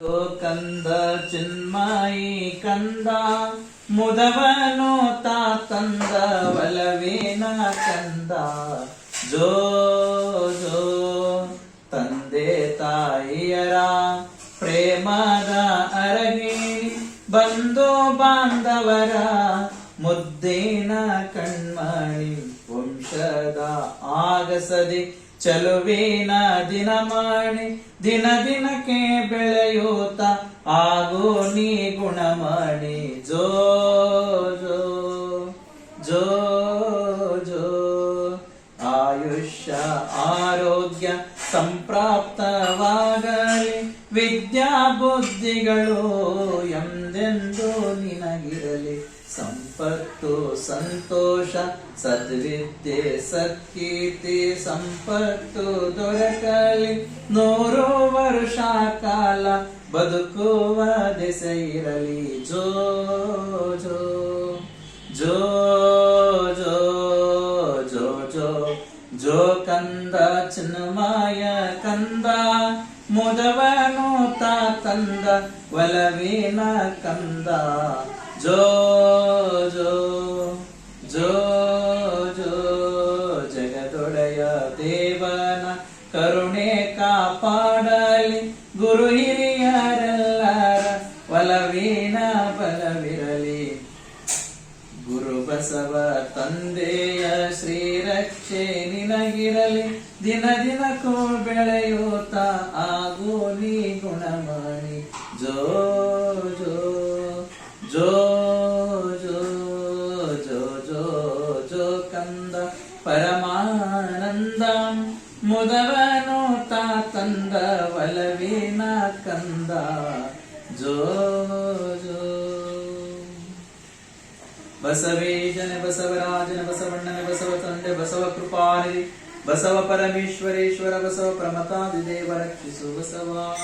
ಕಂದ ಚಿನ್ಮಾಯಿ ಕಂದ, ಮುದವನು ತಾ ತಂದ ಒಲವೇನ ಕಂದ. ಜೋ ಜೋ, ತಂದೆ ತಾಯಿಯರ ಪ್ರೇಮದ ಅರಗಿ ಬಂಧು ಬಾಂಧವರ ಮುದ್ದೇನ ಕಣ್ಮಣಿ ವಂಶದ ಆಗಸದಿ ಚಲುವಿನ ದಿನಮಾಣಿ ದಿನ ದಿನಕ್ಕೆ ಬೆಳೆಯೂತ ಆಗೋ ನೀ ಮಾಡಿ. ಜೋ ಜೋ ಜೋ ಜೋ. ಆಯುಷ್ಯ, ಆರೋಗ್ಯ ಸಂಪ್ರಾಪ್ತವಾಗಲಿ. ವಿದ್ಯಾ ಬುದ್ಧಿಗಳು ಎಂದೆಂದು ನಿನಗಿರಲಿ. ಸಂಪತ್ತು, ಸಂತೋಷ, ಸದ್ವಿದ್ಯೆ ಸತ್ಕೀರ್ತಿ ಸಂಪತ್ತು ದೊರಕಲಿ. ನೂರು ವರ್ಷ ಕಾಲ ಬದುಕುವ ದೆಸೆ ಇರಲಿ. ಜೋ ಜೋ ಜೋ ಜೋ ಜೋ ಜೋ ಜೋ, ಕಂದ ಚಿನ್ಮಯ ಕಂದ. ಮುದವನು ತಾ ತಂದ, ಒಲವಿನ ಕಂದ? ಜೋ ಜೋ ಜೋ ಜೋ, ಜಗದೊಡೆಯ ದೇವನ ಕರುಣೆ ಕಾಪಾಡಲಿ. ಗುರು ಹಿರಿಯರೆಲ್ಲರ ಒಲವಿನ ಬಲವಿರಲಿ. ಗುರು ಬಸವ ತಂದೆಯ ಶ್ರೀರಕ್ಷೆ ನಿನಗಿರಲಿ. ದಿನ ದಿನಕ್ಕೂ ಬೆಳೆಯೂತ ಆಗೋ ನೀ ಗುಣಮಣಿ ಜೋ ಜೋ ಜೋ ಜೋ ಜೋ ಜೋ ಜೋ ಕಂದ ಪರಮಾನಂದ. ಮುದವನು ತಾ ತಂದ ಒಲವಿನ ಕಂದ. ಜೋ ಜೋ. ಬಸವೇಶನ ಬಸವರಾಜನ ಬಸವಣ್ಣನ ಬಸವ ತಂದೆ ಬಸವ ಕೃಪಾನಿಧಿ. ಬಸವ ಪರಮೇಶ್ವರೇಶ್ವರ ಬಸವ ಪ್ರಮತಾದಿ ದೇವ ರಕ್ಷಿಸು ಬಸವ.